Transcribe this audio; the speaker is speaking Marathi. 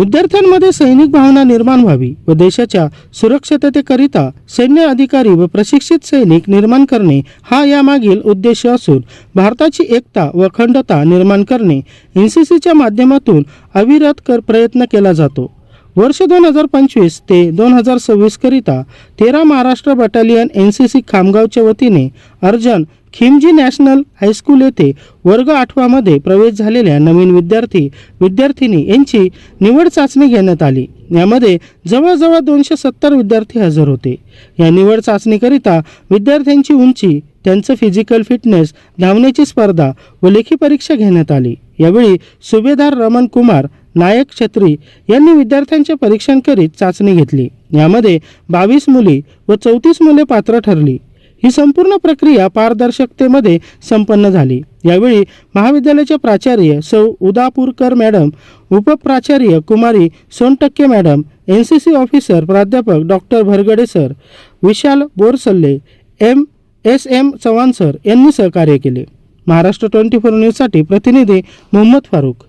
विद्यार्थ्यांमध्ये सैनिक भावना निर्माण व्हावी व देशाच्या सुरक्षिततेकरिता सैन्य अधिकारी व प्रशिक्षित सैनिक निर्माण करणे हा यामागील उद्देश असून भारताची एकता व अखंडता निर्माण करणे एन सी सीच्या माध्यमातून अविरत कर प्रयत्न केला जातो. वर्ष दोन हजार पंचवीस ते दोन हजार सव्वीसकरिता तेरा Maharashtra battalion N C C खामगावच्या वतीने अर्जन खिमजी नॅशनल हायस्कूल येथे वर्ग आठवामध्ये प्रवेश झालेल्या नवीन विद्यार्थी विद्यार्थिनी यांची निवड चाचणी घेण्यात आली. यामध्ये जवळजवळ दोनशे सत्तर विद्यार्थी हजर होते. या निवड चाचणीकरिता विद्यार्थ्यांची उंची त्यांचं फिजिकल फिटनेस धावण्याची स्पर्धा व लेखी परीक्षा घेण्यात आली. यावेळी सुभेदार रमण कुमार नायक छत्री यांनी विद्यार्थ्यांचे परीक्षण करीत चाचणी घेतली. यामध्ये बावीस मुली व चौतीस मुले पात्र ठरली. ही संपूर्ण प्रक्रिया पारदर्शकतेमध्ये संपन्न झाली. यावेळी महाविद्यालयाचे प्राचार्य सौ उदापूरकर मॅडम उपप्राचार्य कुमारी Sontakke madam N C C officer प्राध्यापक doctor Bhargade sir Vishal Borsalle M S M Chavan sir यांनी सहकार्य केले. महाराष्ट्र ट्वेंटी फोर न्यूजसाठी प्रतिनिधी मोहम्मद फारूक